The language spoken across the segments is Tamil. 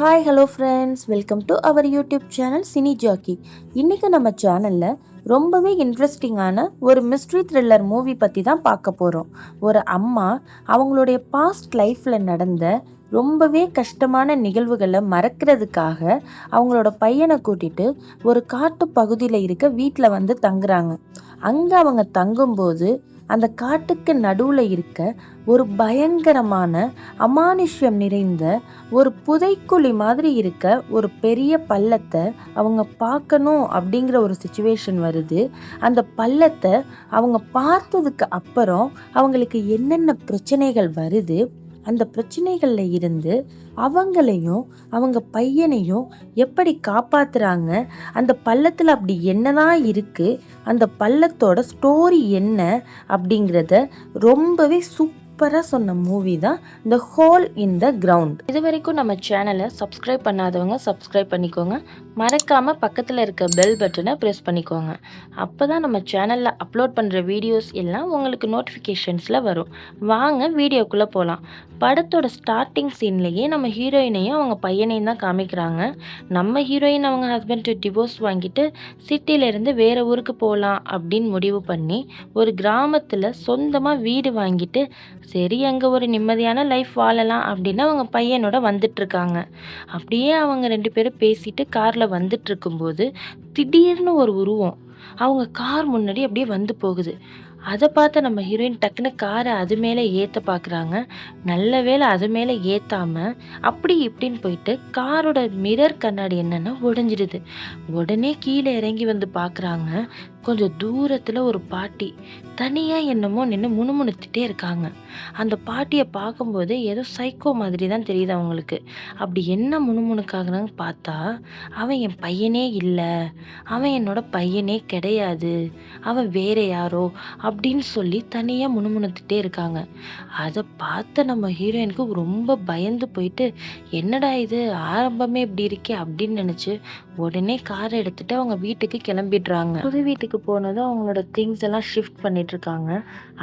Hi hello friends welcome to our YouTube channel cine jockey இன்றைக்கி நம்ம சேனலில் ரொம்பவே இன்ட்ரெஸ்டிங்கான ஒரு மிஸ்ட்ரி த்ரில்லர் மூவி பற்றி தான் பார்க்க போகிறோம் ஒரு அம்மா அவங்களுடைய பாஸ்ட் லைஃப்பில் நடந்த ரொம்பவே கஷ்டமான நிகழ்வுகளை மறக்கிறதுக்காக அவங்களோட பையனை கூட்டிட்டு ஒரு காட்டு பகுதியில் இருக்க வீட்டில் வந்து தங்குறாங்க. அங்கே அவங்க தங்கும்போது அந்த காட்டுக்கு நடுவில் இருக்க ஒரு பயங்கரமான அமானுஷ்யம் நிறைந்த ஒரு புதைக்குழி மாதிரி இருக்க ஒரு பெரிய பள்ளத்தை அவங்க பார்க்கணும் அப்படிங்கிற ஒரு சுச்சுவேஷன் வருது. அந்த பள்ளத்தை அவங்க பார்த்ததுக்கு அப்புறம் அவங்களுக்கு என்னென்ன பிரச்சனைகள் வருது? அந்த பிரச்சனைகளில் இருந்து அவங்களையும் அவங்க பையனையும் எப்படி காப்பாத்துறாங்க? அந்த பள்ளத்தில் அப்படி என்னதான் இருக்குது அந்த பள்ளத்தோட ஸ்டோரி என்ன? அப்படிங்கிறத ரொம்பவே சூப்பராக சொன்ன மூவி தான் the whole in the ground இது வரைக்கும் நம்ம சேனலை சப்ஸ்கிரைப் பண்ணாதவங்க சப்ஸ்கிரைப் பண்ணிக்கோங்க. மறக்காமல் பக்கத்தில் இருக்க பெல் பட்டனை ப்ரெஸ் பண்ணிக்கோங்க. அப்போ தான் நம்ம சேனலில் அப்லோட் பண்ணுற வீடியோஸ் எல்லாம் உங்களுக்கு நோட்டிஃபிகேஷன்ஸில் வரும். வாங்க வீடியோக்குள்ளே போகலாம் படத்தோட ஸ்டார்டிங் சீன்லேயே நம்ம ஹீரோயினையும் அவங்க பையனையும் தான் காமிக்கிறாங்க. நம்ம ஹீரோயின் அவங்க ஹஸ்பண்ட் டிவோர்ஸ் வாங்கிட்டு சிட்டிலேருந்து வேறு ஊருக்கு போகலாம் அப்படின்னு முடிவு பண்ணி ஒரு கிராமத்தில் சொந்தமாக வீடு வாங்கிட்டு சரி அங்கே ஒரு நிம்மதியான லைஃப் வாழலாம் அப்படின்னு அவங்க பையனோட வந்துட்டுருக்காங்க அப்படியே அவங்க ரெண்டு பேரும் பேசிட்டு காரில் வந்துட்டு இருக்கும்போது திடீர்னு ஒரு உருவம். அவங்க கார் முன்னாடி அப்படியே வந்து போகுது. அதை பார்த்த நம்ம ஹீரோயின் டக்குன்னு காரை அது மேலே ஏற்ற பார்க்குறாங்க. நல்ல வேளை அது மேலே ஏற்றாம அப்படி இப்படின்னு போயிட்டு காரோட மிரர் கண்ணாடி என்னன்னா உடைஞ்சிடுது உடனே கீழே இறங்கி வந்து பார்க்குறாங்க. கொஞ்சம் தூரத்தில் ஒரு பாட்டி தனியாக என்னமோ நின்று முணுமுணுத்துட்டே இருக்காங்க. அந்த பாட்டியை பார்க்கும்போது ஏதோ சைக்கோ மாதிரி தான் தெரியுது அவங்களுக்கு. அப்படி என்ன முணுமுணுக்காகன்னு பார்த்தா அவன் என் பையனே இல்லை அவன் என்னோட பையனே கிடையாது அவன் வேற யாரோ அப்படின்னு சொல்லி தனியாக முணுமுணுத்துட்டே இருக்காங்க. அதை பார்த்த நம்ம ஹீரோயினுக்கு ரொம்ப பயந்து போயிட்டு என்னடா இது? ஆரம்பமே இப்படி இருக்கே அப்படின்னு நினச்சி உடனே காரை எடுத்துட்டு அவங்க வீட்டுக்கு கிளம்பிடுறாங்க. புது வீட்டுக்கு போனதும் அவங்களோட திங்ஸ் எல்லாம் ஷிஃப்ட் பண்ணிட்டு இருக்காங்க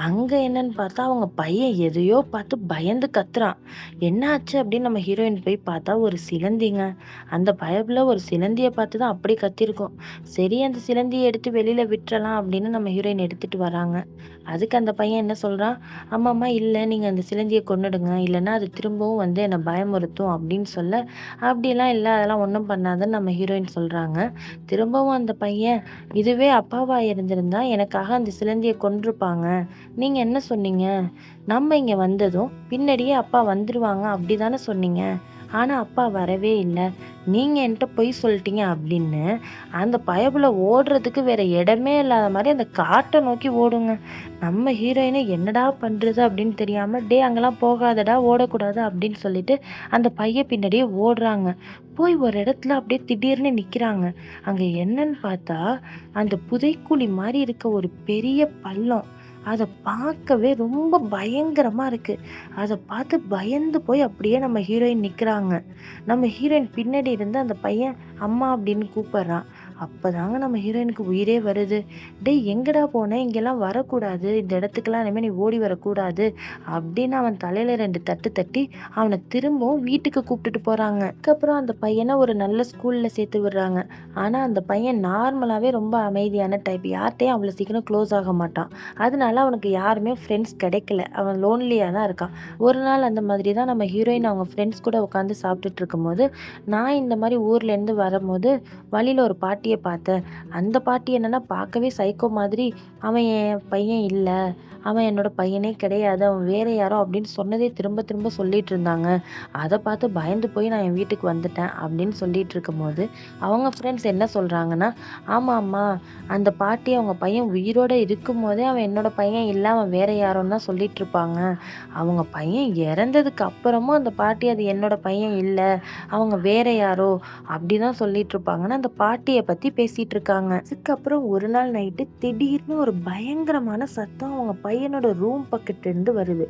அங்கே என்னன்னு பார்த்தா அவங்க பையன் எதையோ பார்த்து பயந்து கத்துறான். என்ன ஆச்சு அப்படின்னு நம்ம ஹீரோயின் போய் பார்த்தா ஒரு சிலந்திங்க. அந்த பயப்பில் ஒரு சிலந்தியை பார்த்து தான் அப்படி கத்திருக்கோம். சரி அந்த சிலந்தியை எடுத்து வெளியில் விட்டுறலாம் அப்படின்னு நம்ம ஹீரோயின் எடுத்துட்டு வராங்க. அதுக்கு அந்த பையன் என்ன சொல்கிறான் அம்மாம்மா இல்லை நீங்கள் அந்த சிலந்தியை கொண்டுடுங்க இல்லைன்னா அது திரும்பவும் வந்து என்னை பயமுறுத்தும் அப்படின்னு சொல்ல அப்படிலாம் இல்லை அதெல்லாம் ஒன்றும் பண்ணாதுன்னு நம்ம ஹீரோயின் சொல்கிறாங்க திரும்பவும் அந்த பையன் இதுவே அப்பாவா இருந்திருந்தா எனக்காக அந்த சிலந்தியை கொன்றிருப்பாங்க நீங்கள் என்ன சொன்னீங்க? நம்ம இங்கே வந்ததும் பின்னாடியே அப்பா வந்துடுவாங்க அப்படி தானே சொன்னீங்க? ஆனால் அப்பா வரவே இல்லை. நீங்கள் என்கிட்ட பொய் சொல்லிட்டீங்க அப்படின்னு அந்த பயபுல ஓடுறதுக்கு வேற இடமே இல்லாத மாதிரி அந்த காட்டை நோக்கி ஓடுங்க. நம்ம ஹீரோயினை என்னடா பண்ணுறது அப்படின்னு தெரியாமல் டே அங்கெல்லாம் போகாதடா ஓடக்கூடாது அப்படின்னு சொல்லிட்டு அந்த பையன் பின்னாடியே ஓடுறாங்க. போய் ஒரு இடத்துல அப்படியே திடீர்னு நிற்கிறாங்க அங்கே என்னன்னு பார்த்தா அந்த புதைக்குழி மாதிரி இருக்க ஒரு பெரிய பள்ளம். அதை பார்க்கவே ரொம்ப பயங்கரமாக இருக்குது அதை பார்த்து பயந்து போய் அப்படியே நம்ம ஹீரோயின் நிற்கிறாங்க நம்ம ஹீரோயின் பின்னாடி இருந்து அந்த பையன் அம்மா அப்படின்னு கூப்பிட்றான். அப்போ தாங்க நம்ம ஹீரோயினுக்கு உயிரே வருது. டேய் எங்கடா போனேன் இங்கெல்லாம் வரக்கூடாது. இந்த இடத்துக்கெல்லாம் இனிமேல் நீ ஓடி வரக்கூடாது. அப்படின்னு அவன் தலையில் ரெண்டு தட்டு தட்டி அவனை திரும்பவும் வீட்டுக்கு கூப்பிட்டுட்டு போகிறாங்க அதுக்கப்புறம் அந்த பையனை ஒரு நல்ல ஸ்கூலில் சேர்த்து விடுறாங்க. ஆனால் அந்த பையன் நார்மலாகவே ரொம்ப அமைதியான டைப் யார்கிட்டையும் அவ்வளோ சீக்கிரம் க்ளோஸ் ஆக மாட்டான். அதனால அவனுக்கு யாருமே ஃப்ரெண்ட்ஸ் கிடைக்கல. அவன் லோன்லியாக தான் இருக்கான். ஒரு நாள் அந்த மாதிரி தான் நம்ம ஹீரோயின் அவங்க ஃப்ரெண்ட்ஸ் கூட உட்காந்து சாப்பிட்டுட்டு இருக்கும்போது நான் இந்த மாதிரி ஊர்லேருந்து வரும்போது வழியில் ஒரு பாட்டி பாட்டியை பார்த்தேன் அந்த பாட்டி என்னென்னா பார்க்கவே சைக்கோ மாதிரி. அவன் என் பையன் இல்லை. அவன் என்னோட பையனே கிடையாது. அவன் வேற யாரோ அப்படின்னு சொன்னதே திரும்ப திரும்ப சொல்லிட்டு இருந்தாங்க. அதை பார்த்து பயந்து போய் நான் என் வீட்டுக்கு வந்துட்டேன் அப்படின்னு சொல்லிட்டு இருக்கும்போது அவங்க ஃப்ரெண்ட்ஸ் என்ன சொல்கிறாங்கன்னா ஆமாம் அம்மா. அந்த பாட்டி அவங்க பையன் உயிரோட இருக்கும் போதே அவன் என்னோட பையன் இல்லை. அவன் வேற யாரோன்னு தான் சொல்லிட்டு இருப்பாங்க. அவங்க பையன் இறந்ததுக்கு அப்புறமும் அந்த பாட்டி அது என்னோட பையன் இல்லை. அவங்க வேற யாரோ அப்படி தான் சொல்லிட்டு இருப்பாங்கன்னா அந்த பாட்டியை பற்றி பற்றி பேசிகிட்டு இருக்காங்க அதுக்கப்புறம் ஒரு நாள் நைட்டு திடீர்னு ஒரு பயங்கரமான சத்தம் அவங்க பையனோட ரூம் பக்கத்துலேருந்து வருது.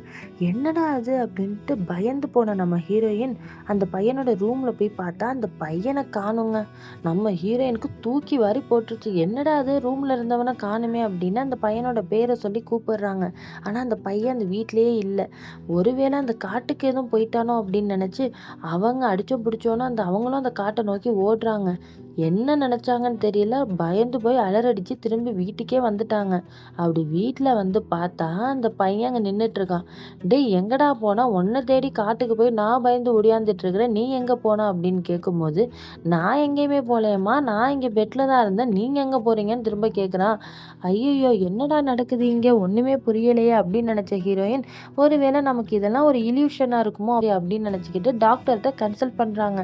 என்னடா அது அப்படின்ட்டு பயந்து போன நம்ம ஹீரோயின் அந்த பையனோட ரூமில் போய் பார்த்தா அந்த பையனை காணுங்க. நம்ம ஹீரோயினுக்கு தூக்கி வாரி போட்டுருச்சு. என்னடா அது ரூமில் இருந்தவனை காணுமே அப்படின்னு அந்த பையனோட பேரை சொல்லி கூப்பிடுறாங்க. ஆனால் அந்த பையன் அந்த வீட்லேயே இல்லை. ஒருவேளை அந்த காட்டுக்கு எதுவும் போயிட்டானோ அப்படின்னு நினச்சி அவங்க அடிச்சோ பிடிச்சோன்னோ அந்த அவங்களும் அந்த காட்டை நோக்கி ஓடுறாங்க. என்ன நினச்சாங்கன்னு தெரியல பயந்து போய் அலறடிச்சு திரும்பி வீட்டுக்கே வந்துட்டாங்க. அப்படி வீட்டில் வந்து பார்த்தா அந்த பையன் அங்கே நின்றுட்டு இருக்கான் டேய் எங்கடா போனால் உன்னை தேடி காட்டுக்கு போய் நான் பயந்து ஒடியாந்துட்டுருக்குறேன் நீ எங்கே போன? அப்படின்னு கேட்கும்போது நான் எங்கேயுமே போகலையம்மா நான் இங்கே பெட்டில் தான் இருந்தேன். நீங்கள் எங்கே போகிறீங்கன்னு திரும்ப கேட்குறான் ஐயோ என்னடா நடக்குது இங்கே? ஒன்றுமே புரியலையே அப்படின்னு நினச்ச ஹீரோயின் ஒருவேளை நமக்கு இதெல்லாம் ஒரு இல்யூஷனாக இருக்குமோ? அப்படி அப்படின்னு நினச்சிக்கிட்டு டாக்டர்கிட்ட கன்சல்ட் பண்ணுறாங்க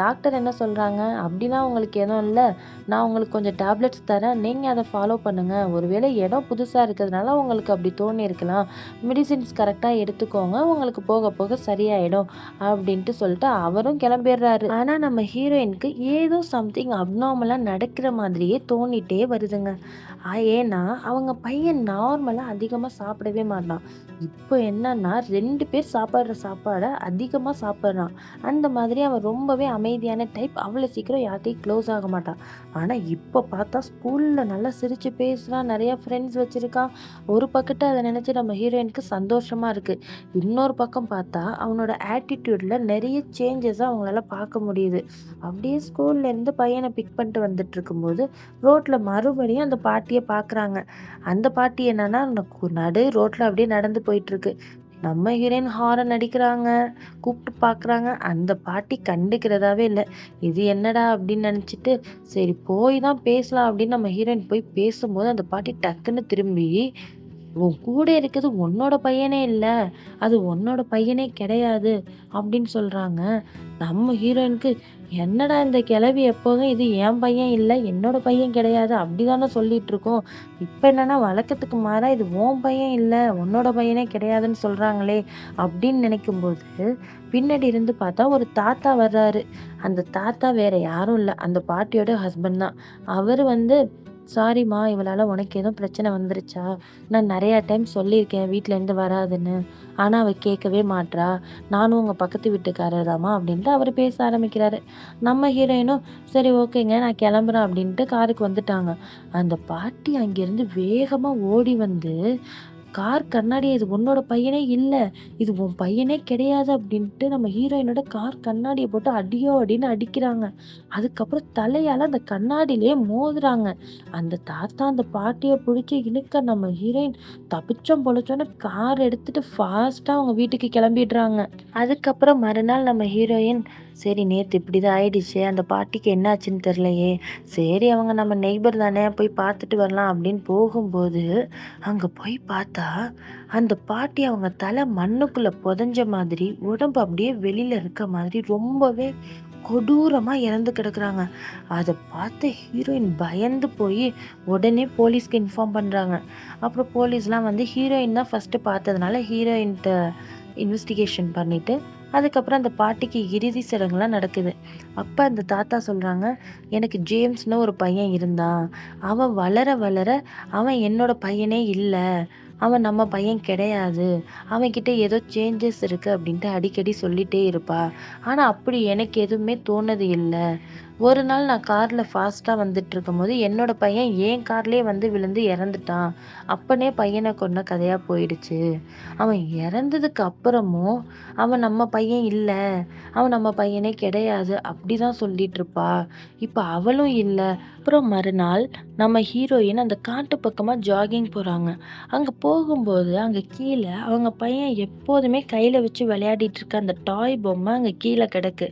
டாக்டர் என்ன சொல்கிறாங்க அப்படின்னா உங்களுக்கு எதுவும் இல்லை நான் உங்களுக்கு கொஞ்சம் டேப்லெட்ஸ் தரேன். நீங்கள் அதை ஃபாலோ பண்ணுங்கள் ஒருவேளை இடம் புதுசாக இருக்கிறதுனால உங்களுக்கு அப்படி தோணி இருக்கலாம். மெடிசின்ஸ் கரெக்டாக எடுத்துக்கோங்க. உங்களுக்கு போக போக சரியாயிடும் அப்படின்ட்டு சொல்லிட்டு அவரும் கிளம்பிடுறாரு. ஆனால் நம்ம ஹீரோயினுக்கு ஏதோ சம்திங் அப்நார்மலாக நடக்கிற மாதிரியே தோணிட்டே வருதுங்க. ஏன்னா அவங்க பையன் நார்மலாக அதிகமாக சாப்பிடவே மாட்டான். இப்போ என்னன்னா ரெண்டு பேர் சாப்பிட்ற சாப்பாடை அதிகமாக சாப்பிட்றான். அந்த மாதிரி அவன் ரொம்பவே அமைதியான டைப் அவ்வளோ சீக்கிரம் யார்ட்டையும் க்ளோஸ் ஆக மாட்டான். ஆனால் இப்போ பார்த்தா ஸ்கூலில் நல்லா சிரித்து பேசுகிறான் நிறையா ஃப்ரெண்ட்ஸ் வச்சுருக்கான். ஒரு பக்கத்தை அதை நினச்சி நம்ம ஹீரோயினுக்கு சந்தோஷமாக இருக்குது இன்னொரு பக்கம் பார்த்தா அவனோட ஆட்டிடியூடில் நிறைய சேஞ்சஸை அவங்களால பார்க்க முடியுது. அப்படியே ஸ்கூல்லேருந்து பையனை பிக் பண்ணிட்டு வந்துட்டு இருக்கும்போது ரோட்டில் மறுபடியும் அந்த பாட்டியை பார்க்குறாங்க. அந்த பாட்டி என்னன்னா நடு ரோட்டில் அப்படியே நடந்து போயிட்டுருக்கு. நம்ம ஹீரோயின் ஹாரன் அடிக்கிறாங்க கூப்பிட்டு பார்க்குறாங்க அந்த பாட்டி கண்டுக்கிறதாவே இல்லை. இது என்னடா அப்படின்னு நினச்சிட்டு சரி போய் தான் பேசலாம் அப்படின்னு நம்ம ஹீரோயின் போய் பேசும்போது அந்த பாட்டி டக்குன்னு திரும்பி உன் கூட இருக்கிறது உன்னோட பையனே இல்லை. அது உன்னோட பையனே கிடையாது அப்படின்னு சொல்கிறாங்க நம்ம ஹீரோயினுக்கு என்னடா இந்த கிளவி எப்போதும் இது என் பையன் இல்லை என்னோட பையன் கிடையாது அப்படி தானே சொல்லிட்டு இருக்கோம். இப்போ என்னன்னா வழக்கத்துக்கு மாறா இது உன் பையன் இல்லை உன்னோட பையனே கிடையாதுன்னு சொல்கிறாங்களே அப்படின்னு நினைக்கும்போது பின்னாடி இருந்து பார்த்தா ஒரு தாத்தா வர்றாரு. அந்த தாத்தா வேற யாரும் இல்லை. அந்த பாட்டியோட ஹஸ்பண்ட் தான். அவர் வந்து சாரிம்மா இவளால் உனக்கு எதுவும் பிரச்சனை வந்துருச்சா? நான் நிறையா டைம் சொல்லியிருக்கேன் வீட்டிலேருந்து வராதுன்னு. ஆனால் அவள் கேட்கவே மாட்றா. நானும் உங்கள் பக்கத்து வீட்டுக்காரராமா அப்படின்ட்டு அவர் பேச ஆரம்பிக்கிறாரு. நம்ம ஹீரோயினும் சரி ஓகேங்க நான் கிளம்புறேன் அப்படின்ட்டு காருக்கு வந்துட்டாங்க. அந்த பாட்டி அங்கேருந்து வேகமாக ஓடி வந்து கார் கண்ணாடி இது உன்னோட பையனே இல்லை இது உன் பையனே கிடையாது அப்படின்ட்டு நம்ம ஹீரோயினோட கார் கண்ணாடியை போட்டு அடியோ அப்படின்னு அடிக்கிறாங்க. அதுக்கப்புறம் தலையால் அந்த கண்ணாடியிலே மோதுறாங்க. அந்த தாத்தா அந்த பாட்டியை பிடிச்சி இழுக்க நம்ம ஹீரோயின் தப்பிச்சோம் பொழைச்சோன்னு கார் எடுத்துட்டு ஃபாஸ்ட்டாக அவங்க வீட்டுக்கு கிளம்பிடுறாங்க. அதுக்கப்புறம் மறுநாள் நம்ம ஹீரோயின் சரி நேற்று இப்படி தான் ஆயிடுச்சு அந்த பாட்டிக்கு என்னாச்சுன்னு தெரிலையே சரி அவங்க நம்ம நெய்பர் தானே போய் பார்த்துட்டு வரலாம் அப்படின்னு போகும்போது அங்கே போய் பார்த்தா அந்த பாட்டி அவங்க தலை மண்ணுக்குள்ளே புதஞ்ச மாதிரி உடம்பு அப்படியே வெளியில் இருக்க மாதிரி ரொம்பவே கொடூரமாக இறந்து கிடக்குறாங்க. அதை பார்த்து ஹீரோயின் பயந்து போய் உடனே போலீஸ்க்கு இன்ஃபார்ம் பண்ணுறாங்க அப்புறம் போலீஸ்லாம் வந்து ஹீரோயின் தான் ஃபஸ்ட்டு பார்த்ததுனால ஹீரோயின்கிட்ட இன்வெஸ்டிகேஷன் பண்ணிவிட்டு அதுக்கப்புறம் அந்த பாட்டிக்கு இறுதி சடங்குலாம் நடக்குது. அப்போ அந்த தாத்தா சொல்கிறாங்க எனக்கு ஜேம்ஸ்னு ஒரு பையன் இருந்தான். அவன் வளர வளர அவன் என்னோட பையனே இல்லை. அவன் நம்ம பையன் கிடையாது. அவன்கிட்ட ஏதோ சேஞ்சஸ் இருக்குது அப்படின்ட்டு அடிக்கடி சொல்லிகிட்டே இருப்பா. ஆனால் அப்படி எனக்கு எதுவுமே தோணது இல்லை. ஒரு நாள் நான் காரில் ஃபாஸ்ட்டாக வந்துட்டு இருக்கும்போது என்னோட பையன் ஏன் கார்லேயே வந்து விழுந்து இறந்துட்டான். அப்பனே பையனை கொண்ட கதையாக போயிடுச்சு. அவன் இறந்ததுக்கு அப்புறமும் அவன் நம்ம பையன் இல்லை அவன் நம்ம பையனே கிடையாது அப்படி தான் சொல்லிட்டு இருப்பா இப்போ அவளும் இல்லை. அப்புறம் மறுநாள் நம்ம ஹீரோயின் அந்த காட்டு பக்கமாக ஜாகிங் போகிறாங்க அங்கே போகும்போது அங்கே கீழே அவங்க பையன் எப்போதுமே கையில் வச்சு விளையாடிட்டு இருக்க அந்த டாய் பொம்மை அங்கே கீழே கிடக்கு.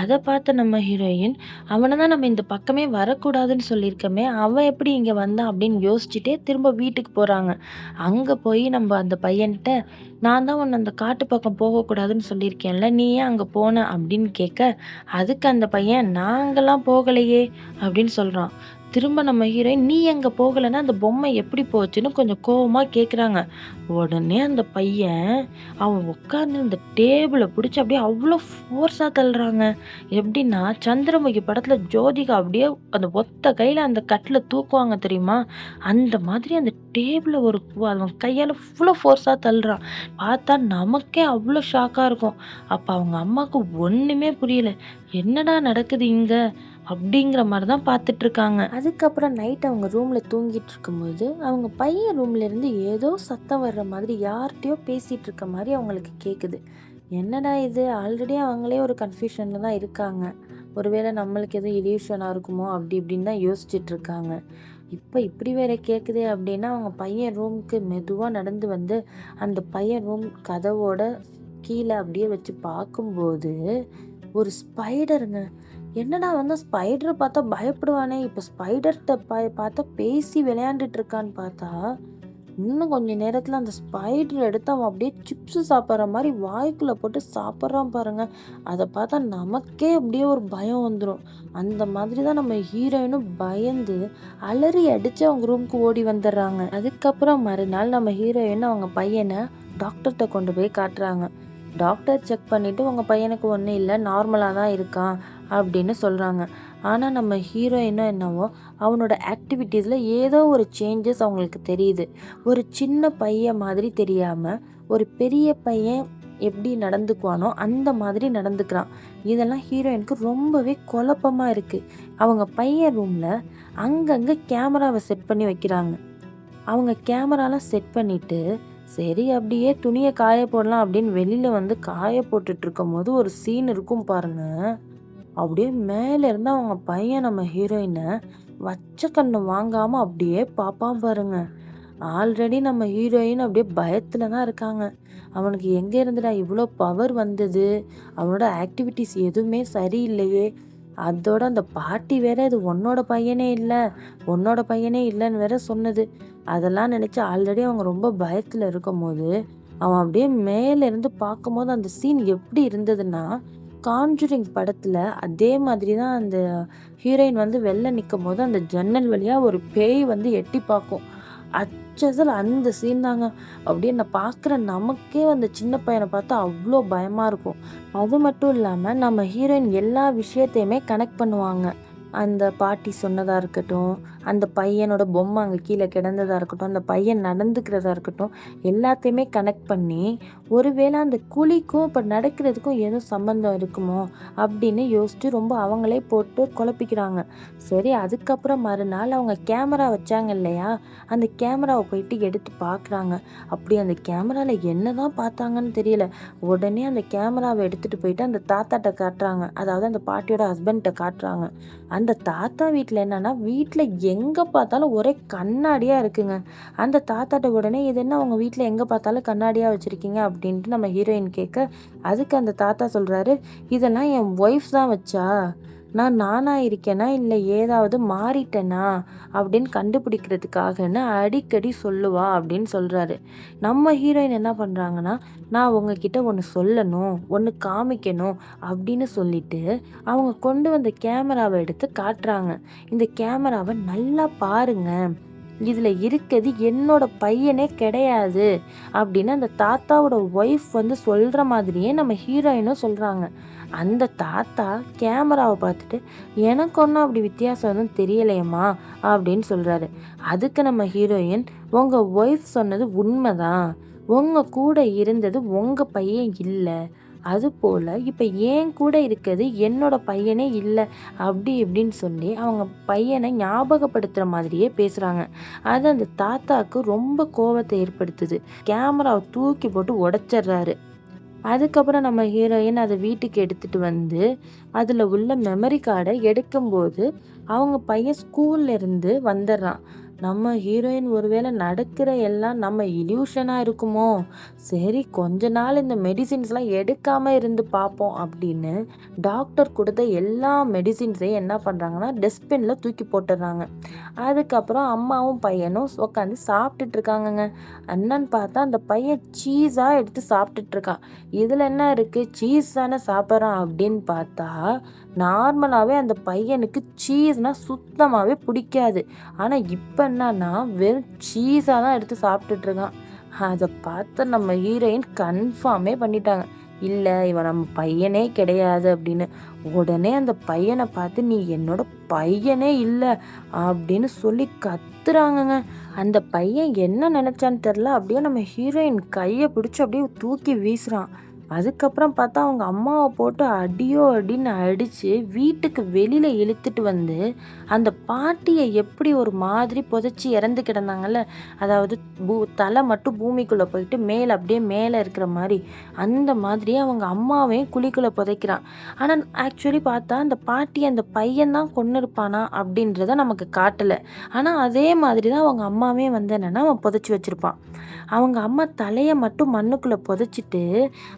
அதை பார்த்த நம்ம ஹீரோயின் அவனை தான் நம்ம இந்த பக்கமே வரக்கூடாதுன்னு சொல்லியிருக்கோமே அவன் எப்படி இங்கே வந்தான் அப்படின்னு யோசிச்சுட்டே திரும்ப வீட்டுக்கு போகிறாங்க அங்கே போய் நம்ம அந்த பையன்கிட்ட நான் தான் உன்னை அந்த காட்டு பக்கம் போகக்கூடாதுன்னு சொல்லியிருக்கேன்ல நீ ஏன் அங்கே போன? அப்படின்னு கேட்க அதுக்கு அந்த பையன் நாங்களாம் போகலையே அப்படின்னு சொல்கிறான் திரும்ப நம்ம ஹீரோயின் நீ எங்கே போகலைன்னா அந்த பொம்மை எப்படி போச்சுன்னு கொஞ்சம் கோபமாக கேட்குறாங்க உடனே அந்த பையன் அவன் உட்காந்து இந்த டேபிளை பிடிச்சி அப்படியே அவ்வளோ ஃபோர்ஸாக தள்ளுறாங்க. எப்படின்னா சந்திரமுகி படத்தில் ஜோதிகா அப்படியே அந்த ஒத்த கையில் அந்த கட்டில் தூக்குவாங்க தெரியுமா? அந்த மாதிரி அந்த டேபிளை ஒரு அவன் கையால் இவ்வளோ ஃபோர்ஸாக தள்ளுறான். பார்த்தா நமக்கே அவ்வளோ ஷாக்காக இருக்கும். அப்போ அவங்க அம்மாவுக்கு ஒன்றுமே புரியல. என்னடா நடக்குது இங்கே? அப்படிங்கிற மாதிரி தான் பார்த்துட்டு இருக்காங்க அதுக்கப்புறம் நைட் அவங்க ரூமில் தூங்கிட்டு இருக்கும்போது அவங்க பையன் ரூம்ல இருந்து ஏதோ சத்தம் வர்ற மாதிரி யார்கிட்டயோ பேசிட்டு இருக்க மாதிரி அவங்களுக்கு கேட்குது என்னடா இது? ஆல்ரெடி அவங்களே ஒரு கன்ஃபியூஷனில் தான் இருக்காங்க. ஒருவேளை நம்மளுக்கு எதுவும் இல்யூஷனாக இருக்குமோ? அப்படி இப்படின்னு தான் யோசிச்சுட்டு இருக்காங்க இப்போ இப்படி வேற கேட்குதே அப்படின்னா அவங்க பையன் ரூமுக்கு மெதுவாக நடந்து வந்து அந்த பையன் ரூம் கதவோட கீழே அப்படியே வச்சு பார்க்கும்போது ஒரு ஸ்பைடருங்க என்னடா வந்து ஸ்பைடர் பார்த்தா பயப்படுவானே? இப்போ ஸ்பைடர்கிட்ட பய பார்த்தா பேசி விளையாண்டுட்டு இருக்கான்னு பார்த்தா இன்னும் கொஞ்ச நேரத்தில் அந்த ஸ்பைடர் எடுத்து அவன் அப்படியே சிப்ஸு சாப்பிட்ற மாதிரி வாய்க்குள்ளே போட்டு சாப்பிட்றான் பாருங்க. அதை பார்த்தா நமக்கே அப்படியே ஒரு பயம் வந்துடும் அந்த மாதிரி தான் நம்ம ஹீரோயினும் பயந்து அலறி அடித்து அவங்க ரூமுக்கு ஓடி வந்துடுறாங்க. அதுக்கப்புறம் மறுநாள் நம்ம ஹீரோயின் அவங்க பையனை டாக்டர்கிட்ட கொண்டு போய் காட்டுறாங்க. டாக்டர் செக் பண்ணிவிட்டு உங்கள் பையனுக்கு ஒன்றும் இல்லை நார்மலாக தான் இருக்கான். அப்படின்னு சொல்கிறாங்க ஆனால் நம்ம ஹீரோயினோ என்னவோ அவனோட ஆக்டிவிட்டீஸில் ஏதோ ஒரு சேஞ்சஸ் அவங்களுக்கு தெரியுது. ஒரு சின்ன பையன் மாதிரி தெரியாமல் ஒரு பெரிய பையன் எப்படி நடந்துக்குவானோ அந்த மாதிரி நடந்துக்கிறான். இதெல்லாம் ஹீரோயினுக்கு ரொம்பவே குழப்பமாக இருக்குது அவங்க பையன் ரூமில் அங்கங்கே கேமராவை செட் பண்ணி வைக்கிறாங்க. அவங்க கேமராலாம் செட் பண்ணிவிட்டு சரி அப்படியே துணியை காய போடலாம் அப்படின்னு வெளியில் வந்து காய போட்டுட்ருக்கும் போது ஒரு சீன் இருக்கும் பாருங்கள் அப்படியே மேலே இருந்து அவங்க பையன் நம்ம ஹீரோயினை வச்ச கண்ணு வாங்காமல் அப்படியே பார்ப்பான் பாருங்க. ஆல்ரெடி நம்ம ஹீரோயின் அப்படியே பயத்தில் தான் இருக்காங்க. அவனுக்கு எங்கே இருந்துடா இவ்வளோ பவர் வந்தது? அவனோட ஆக்டிவிட்டீஸ் எதுவுமே சரியில்லையே. அதோட அந்த பாட்டி வேற இது உன்னோட பையனே இல்லை. உன்னோட பையனே இல்லைன்னு வேற சொன்னது. அதெல்லாம் நினச்சி ஆல்ரெடி அவங்க ரொம்ப பயத்தில் இருக்கும் போது அவன் அப்படியே மேலேருந்து பார்க்கும்போது அந்த சீன் எப்படி இருந்ததுன்னா கான்ஜுரிங் படத்தில் அதே மாதிரி தான் அந்த ஹீரோயின் வந்து வெளில நிற்கும் போது அந்த ஜன்னல் வழியாக ஒரு பேய் வந்து எட்டி பார்க்கும். அச்சதில் அந்த சீன் தாங்க. அப்படியே நான் பார்க்குற நமக்கே அந்த சின்ன பையனை பார்த்தா அவ்வளோ பயமாக இருக்கும். அது மட்டும் இல்லாமல் நம்ம ஹீரோயின் எல்லா விஷயத்தையுமே கனெக்ட் பண்ணுவாங்க. அந்த பாட்டி சொன்னதாக இருக்கட்டும், அந்த பையனோட பொம்மை அங்கே கீழே கிடந்ததாக இருக்கட்டும், அந்த பையன் நடந்துக்கிறதா இருக்கட்டும், எல்லாத்தையுமே கனெக்ட் பண்ணி, ஒருவேளை அந்த குழிக்கும் இப்போ நடக்கிறதுக்கும் எதுவும் சம்மந்தம் இருக்குமோ அப்படின்னு யோசிச்சு ரொம்ப அவங்களே போட்டு குழப்பிக்கிறாங்க. சரி அதுக்கப்புறம் மறுநாள் அவங்க கேமரா வச்சாங்க இல்லையா? அந்த கேமராவை போயிட்டு எடுத்து பார்க்குறாங்க. அப்படி அந்த கேமராவில் என்னதான் பார்த்தாங்கன்னு தெரியல. உடனே அந்த கேமராவை எடுத்துகிட்டு போயிட்டு அந்த தாத்தாட்ட காட்டுறாங்க. அதாவது அந்த பாட்டியோட ஹஸ்பண்ட்டை காட்டுறாங்க. அந்த தாத்தா வீட்டில் என்னன்னா வீட்டில் எங்கே பார்த்தாலும் ஒரே கண்ணாடியாக இருக்குங்க. அந்த தாத்தாட்ட உடனே இது என்ன அவங்க வீட்டில் எங்கே பார்த்தாலும் கண்ணாடியாக வச்சுருக்கீங்க? அப்படின்ட்டு நம்ம ஹீரோயின் கேட்க அதுக்கு அந்த தாத்தா சொல்கிறாரு இதெல்லாம் என் ஒய்ஃப் தான் வச்சா. நான் நானா இருக்கேனா? இல்லை ஏதாவது மாறிட்டேனா? அப்படின்னு கண்டுபிடிக்கிறதுக்காகன்னு அடிக்கடி சொல்லுவா அப்படின்னு சொல்கிறாரு நம்ம ஹீரோயின் என்ன பண்ணுறாங்கன்னா நான் உங்ககிட்ட ஒன்று சொல்லணும் ஒன்று காமிக்கணும் அப்படின்னு சொல்லிட்டு அவங்க கொண்டு வந்த கேமராவை எடுத்து காட்டுறாங்க. இந்த கேமராவை நல்லா பாருங்க. இதில் இருக்கிறது என்னோட பையனே கிடையாது அப்படின்னு அந்த தாத்தாவோட ஒய்ஃப் வந்து சொல்கிற மாதிரியே நம்ம ஹீரோயினும் சொல்கிறாங்க அந்த தாத்தா கேமராவை பார்த்துட்டு எனக்கு ஒன்றும் அப்படி வித்தியாசம் எதுவும் தெரியலையம்மா அப்படின்னு சொல்கிறாரு அதுக்கு நம்ம ஹீரோயின் உங்கள் ஒய்ஃப் சொன்னது உண்மைதான். உங்கள் கூட இருந்தது உங்கள் பையன் இல்லை. அதுபோல் இப்போ ஏன் கூட இருக்கிறது என்னோட பையனே இல்லை அப்படி இப்படின்னு சொல்லி அவங்க பையனை ஞாபகப்படுத்துகிற மாதிரியே பேசுகிறாங்க அது அந்த தாத்தாவுக்கு ரொம்ப கோபத்தை ஏற்படுத்துது. கேமராவை தூக்கி போட்டு உடச்சிட்றாரு. அதுக்கப்புறம் நம்ம ஹீரோயின் அதை வீட்டுக்கு எடுத்துகிட்டு வந்து அதில் உள்ள மெமரி கார்டை எடுக்கும்போது அவங்க பையன் ஸ்கூல்ல இருந்து வந்துடுறான். நம்ம ஹீரோயின் ஒருவேளை நடக்கிற எல்லாம் நம்ம இல்யூஷனாக இருக்குமோ? சரி கொஞ்ச நாள் இந்த மெடிசின்ஸ்லாம் எடுக்காமல் இருந்து பார்ப்போம் அப்படின்னு டாக்டர் கொடுத்த எல்லா மெடிசின்ஸையும் என்ன பண்ணுறாங்கன்னா டஸ்ட்பினில் தூக்கி போட்டுடுறாங்க. அதுக்கப்புறம் அம்மாவும் பையனும் உட்காந்து சாப்பிட்டுட்டு இருக்காங்கங்க. அண்ணன் பார்த்தா அந்த பையன் சீஸாக எடுத்து சாப்பிட்டுட்ருக்கான் இதில் என்ன இருக்குது சீஸ் தானே சாப்பிட்றான் அப்படின்னு பார்த்தா நார்மலாகவே அந்த பையனுக்கு சீஸ்னால் சுத்தமாகவே பிடிக்காது. ஆனால் இப்போ பண்ணான்னா வெறும் சீஸாக தான் எடுத்து சாப்பிட்டுட்டு இருக்கான். அதை பார்த்து நம்ம ஹீரோயின் கன்ஃபார்மே பண்ணிட்டாங்க. இல்லை இவன் நம்ம பையனே கிடையாது அப்படின்னு. உடனே அந்த பையனை பார்த்து நீ என்னோட பையனே இல்லை அப்படின்னு சொல்லி கத்துறாங்கங்க. அந்த பையன் என்ன நினச்சான்னு தெரில அப்படியே நம்ம ஹீரோயின் கையை பிடிச்சி அப்படியே தூக்கி வீசுறான். அதுக்கப்புறம் பார்த்தா அவங்க அம்மாவை போட்டு அடியோ அடின்னு அடித்து வீட்டுக்கு வெளியில் இழுத்துட்டு வந்து அந்த பாட்டியை எப்படி ஒரு மாதிரி புதைச்சி இறந்து கிடந்தாங்கல்ல? அதாவது பூ தலை மட்டும் பூமிக்குள்ளே போயிட்டு மேலே அப்படியே மேலே இருக்கிற மாதிரி. அந்த மாதிரி அவங்க அம்மாவையும் குழிக்குள்ளே புதைக்கிறான். ஆனால் ஆக்சுவலி பார்த்தா அந்த பாட்டி அந்த பையன் தான் கொண்டு இருப்பானா அப்படின்றத நமக்கு காட்டலை. ஆனால் அதே மாதிரி தான் அவங்க அம்மாவே வந்து என்னென்னா அவன் புதைச்சி வச்சுருப்பான். அவங்க அம்மா தலையை மட்டும் மண்ணுக்குள்ளே புதைச்சிட்டு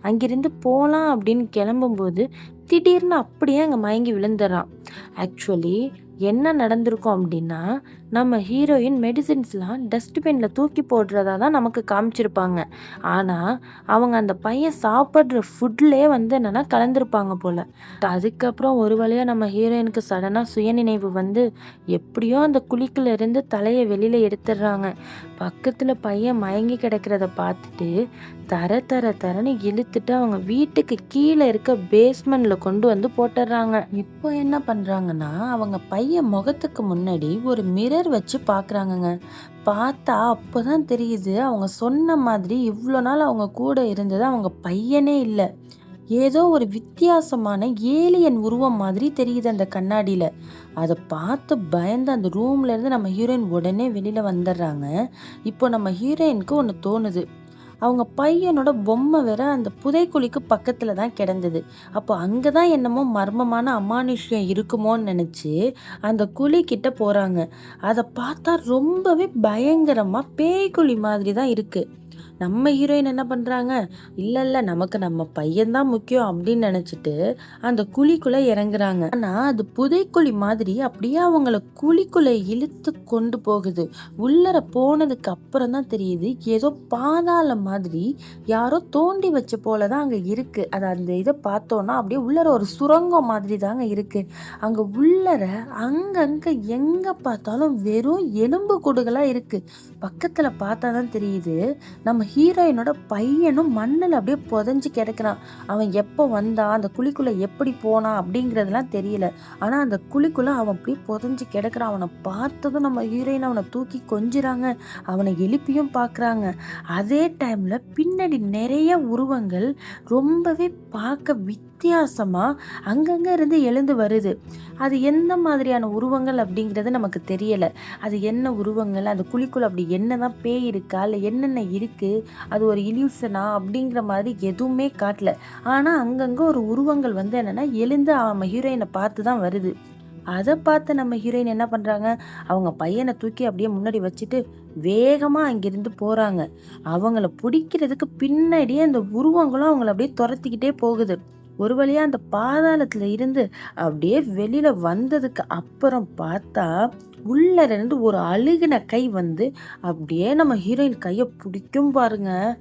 அங்கே இங்கிருந்து போகலாம் அப்படின்னு கிளம்பும்போது திடீர்னு அப்படியே அங்கே மயங்கி விழுந்துடுறான். ஆக்சுவலி என்ன நடந்திருக்கும் அப்படின்னா நம்ம ஹீரோயின் மெடிசின்ஸ்லாம் டஸ்ட்பினில் தூக்கி போடுறதா தான் நமக்கு காமிச்சிருப்பாங்க. ஆனால் அவங்க அந்த பையன் சாப்பிட்ற ஃபுட்லேயே வந்து என்னென்னா கலந்துருப்பாங்க போல். அதுக்கப்புறம் ஒரு வழியாக நம்ம ஹீரோயினுக்கு சடனாக சுயநினைவு வந்து எப்படியோ அந்த குழிக்குள்ள தலையை வெளியில் எடுத்துடுறாங்க. பக்கத்தில் பையன் மயங்கி கிடக்கிறத பார்த்துட்டு தர தர தரன்னு இழுத்துட்டு அவங்க வீட்டுக்கு கீழே இருக்க பேஸ்மெண்ட்டில் கொண்டு வந்து போட்டுடுறாங்க. இப்போ என்ன பண்ணுறாங்கன்னா அவங்க பையன் முகத்துக்கு முன்னாடி ஒரு மிரர் வச்சு பார்க்குறாங்கங்க பார்த்தா அப்போ தான் தெரியுது அவங்க சொன்ன மாதிரி இவ்வளோ நாள் அவங்க கூட இருந்தது அவங்க பையனே இல்லை. ஏதோ ஒரு வித்தியாசமான ஏலியன் உருவம் மாதிரி தெரியுது அந்த கண்ணாடியில். அதை பார்த்து பயந்து அந்த ரூம்லேருந்து நம்ம ஹீரோயின் உடனே வெளியில் வந்துடுறாங்க. இப்போ நம்ம ஹீரோயினுக்கு ஒன்று தோணுது. அவங்க பையனோட பொம்மை வேற அந்த புதைக்குழிக்கு பக்கத்தில் தான் கிடந்தது. அப்போ அங்கே தான் என்னமோ மர்மமான அமானுஷ்யம் இருக்குமோன்னு நினச்சி அந்த குழி கிட்ட போகிறாங்க அதை பார்த்தா ரொம்பவே பயங்கரமாக பேய்க்குழி மாதிரி தான் இருக்குது நம்ம ஹீரோயின் என்ன பண்ணுறாங்க இல்லை இல்லை நமக்கு நம்ம பையன்தான் முக்கியம் அப்படின்னு நினச்சிட்டு அந்த குழிக்குள்ளே இறங்குறாங்க. ஆனால் அது புதைக்குழி மாதிரி அப்படியே அவங்கள குழிக்குள்ளே இழுத்து கொண்டு போகுது. உள்ளர போனதுக்கு அப்புறம் தான் தெரியுது ஏதோ பாதாள மாதிரி யாரோ தோண்டி வச்ச போல தான் அங்கே இருக்குது அது அந்த இதை பார்த்தோன்னா அப்படியே உள்ளர ஒரு சுரங்கம் மாதிரி தாங்க இருக்குது அங்கே உள்ளர அங்கங்கே எங்கே பார்த்தாலும் வெறும் எலும்பு கூடுகளாக இருக்குது பக்கத்தில் பார்த்தா தான் தெரியுது நம்ம ஹீரோயினோட பையனும் மண்ணில் அப்படியே புதஞ்சு கிடக்கிறான். அவன் எப்போ வந்தான் அந்த குழிக்குள்ளே எப்படி போனான் அப்படிங்கிறதுலாம் தெரியல. ஆனால் அந்த குழிக்குள்ளே அவன் அப்படியே புதஞ்சு கிடக்கிறான். அவனை பார்த்ததும் நம்ம ஹீரோயின் அவனை தூக்கி கொஞ்சிறாங்க. அவனை எழுப்பியும் பார்க்குறாங்க அதே டைமில் பின்னாடி நிறைய உருவங்கள் ரொம்பவே பார்க்க வித்தியாசமாக அங்கங்கே இருந்து எழுந்து வருது. அது எந்த மாதிரியான உருவங்கள் அப்படிங்கிறது நமக்கு தெரியலை. அது என்ன உருவங்கள் அந்த குழிக்குள் அப்படி என்ன தான் பேய் இருக்கா இல்லை என்னென்ன இருக்குது அது ஒரு இல்யூஷனா அப்படிங்கிற மாதிரி எதுவுமே காட்டல. ஆனால் அங்கங்கே ஒரு உருவங்கள் வந்து என்னென்னா எழுந்து அவன் ஹீரோயினை பார்த்து தான் வருது. அதை பார்த்து நம்ம ஹீரோயின் என்ன பண்ணுறாங்க அவங்க பையனை தூக்கி அப்படியே முன்னாடி வச்சுட்டு வேகமாக அங்கிருந்து போகிறாங்க அவங்கள பிடிக்கிறதுக்கு பின்னாடியே அந்த உருவங்களும் அவங்கள அப்படியே துரத்திக்கிட்டே போகுது. ஒரு வழியாக அந்த பாதாளத்தில் இருந்து அப்படியே வெளியில் வந்ததுக்கு அப்புறம் பார்த்தா உள்ள இருந்து ஒரு அழுகின கை வந்து அப்படியே நம்ம ஹீரோயின் கையை பிடிக்கும் பாருங்க.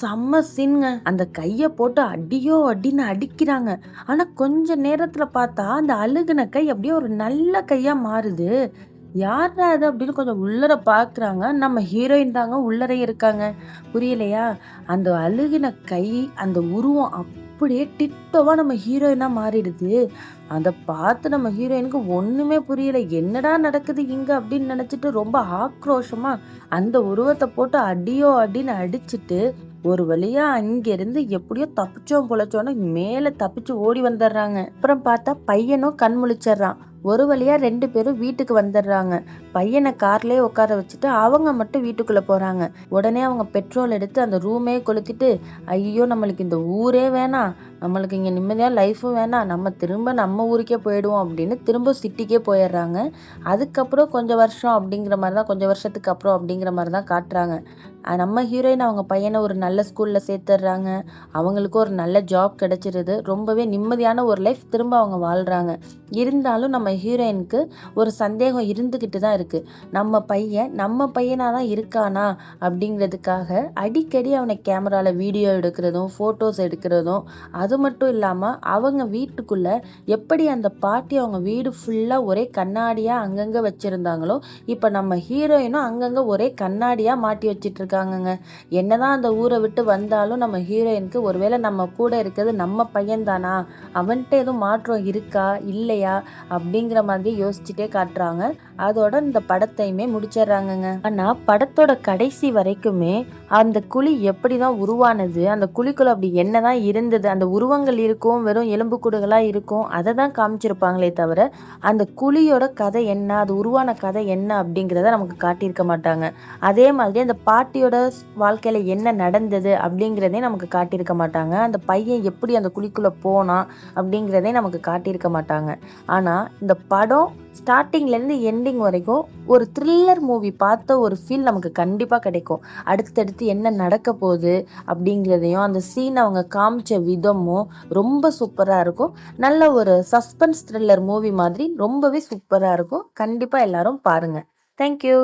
செம்ம சீனுங்க அந்த கையை போட்டு அடியோ அடின்னு அடிக்கிறாங்க. ஆனால் கொஞ்ச நேரத்தில் பார்த்தா அந்த அழுகின கை அப்படியே ஒரு நல்ல கையாக மாறுது. யாரா அது அப்படின்னு கொஞ்சம் உள்ளர பார்க்குறாங்க நம்ம ஹீரோயின் தாங்க உள்ளரே இருக்காங்க. புரியலையா? அந்த அழுகின கை அந்த உருவம் அப்படியே டிட்டோவாக நம்ம ஹீரோயினாக மாறிடுது. அதை பார்த்து நம்ம ஹீரோயினுக்கு ஒன்றுமே புரியல. என்னடா நடக்குது இங்கே அப்படின்னு நினச்சிட்டு ரொம்ப ஆக்ரோஷமாக அந்த உருவத்தை போட்டு அடியோ அடின்னு அடிச்சிட்டு ஒரு வழியா அங்கிருந்து எப்படியோ தப்பிச்சோம் பொழைச்சோன்னு மேலே தப்பிச்சு ஓடி வந்துடுறாங்க. அப்புறம் பார்த்தா பையனும் கண் முழிச்சிடுறான். ஒரு வழியாக ரெண்டு பேரும் வீட்டுக்கு வந்துடுறாங்க. பையனை கார்லேயே உட்கார வச்சுட்டு அவங்க மட்டும் வீட்டுக்குள்ளே போகிறாங்க உடனே அவங்க பெட்ரோல் எடுத்து அந்த ரூமே கொளுத்திட்டு ஐயோ நம்மளுக்கு இந்த ஊரே வேணாம் நம்மளுக்கு இங்கே நிம்மதியாக லைஃப்பும் வேணாம் நம்ம திரும்ப நம்ம ஊருக்கே போயிடுவோம். அப்படின்னு திரும்ப சிட்டிக்கே போயிடுறாங்க. அதுக்கப்புறம் கொஞ்சம் வருஷம் அப்படிங்கிற மாதிரி தான் கொஞ்சம் வருஷத்துக்கு அப்புறம் அப்படிங்கிற மாதிரி தான் காட்டுறாங்க. நம்ம ஹீரோயின் அவங்க பையனை ஒரு நல்ல ஸ்கூலில் சேர்த்துடுறாங்க. அவங்களுக்கு ஒரு நல்ல ஜாப் கிடச்சிருது. ரொம்பவே நிம்மதியான ஒரு லைஃப் திரும்ப அவங்க வாழ்கிறாங்க இருந்தாலும் நம்ம ஹீரோயினுக்கு ஒரு சந்தேகம் இருந்துக்கிட்டு தான் இருக்குது நம்ம பையன் நம்ம பையனாக தான் இருக்கானா அப்படிங்கிறதுக்காக அடிக்கடி அவனை கேமராவில் வீடியோ எடுக்கிறதும் ஃபோட்டோஸ் எடுக்கிறதும் அது மட்டும் இல்லாமல் அவங்க வீட்டுக்குள்ளே எப்படி அந்த பாட்டி அவங்க வீடு ஃபுல்லாக ஒரே கண்ணாடியாக அங்கங்கே வச்சுருந்தாங்களோ இப்போ நம்ம ஹீரோயினும் அங்கங்கே ஒரே கண்ணாடியாக மாட்டி வச்சிட்டு இருக்காங்கங்க. என்னதான் அந்த ஊரை விட்டு வந்தாலும் நம்ம ஹீரோயினுக்கு ஒருவேளை நம்ம கூட இருக்கிறது நம்ம பையன்தானா? அவன்கிட்ட எதுவும் மாற்றம் இருக்கா? இல்லையா? அப்படிங்கிற மாதிரி யோசிச்சுட்டே காட்டுறாங்க. அதோட இந்த படத்தையுமே முடிச்சிடுறாங்கங்க. ஆனால் படத்தோட கடைசி வரைக்குமே அந்த குழி எப்படி தான் உருவானது? அந்த குழிக்குள்ள அப்படி என்னதான் இருந்தது? அந்த உருவங்கள் இருக்கும் வெறும் எலும்புக்கூடுகளாக இருக்கும் அதை தான் காமிச்சிருப்பாங்களே தவிர அந்த குழியோட கதை என்ன? அது உருவான கதை என்ன அப்படிங்கிறத நமக்கு காட்டியிருக்க மாட்டாங்க. அதே மாதிரி அந்த பாட்டியோட வாழ்க்கையில் என்ன நடந்தது அப்படிங்கிறதே நமக்கு காட்டியிருக்க மாட்டாங்க. அந்த பையன் எப்படி அந்த குழிக்குள்ளே போனான் அப்படிங்கிறதே நமக்கு காட்டியிருக்க மாட்டாங்க. ஆனால் இந்த படம் ஸ்டார்டிங்லேருந்து எண்டிங் வரைக்கும் ஒரு த்ரில்லர் மூவி பார்த்த ஒரு ஃபீல் நமக்கு கண்டிப்பாக கிடைக்கும். அடுத்தடுத்து என்ன நடக்க போகுது அப்படிங்கிறதையும் அந்த சீன் அவங்க காமிச்ச விதமும் ரொம்ப சூப்பராக இருக்கும். நல்ல ஒரு சஸ்பென்ஸ் த்ரில்லர் மூவி மாதிரி ரொம்பவே சூப்பராக இருக்கும். கண்டிப்பாக எல்லாரும் பாருங்கள் தேங்க்யூ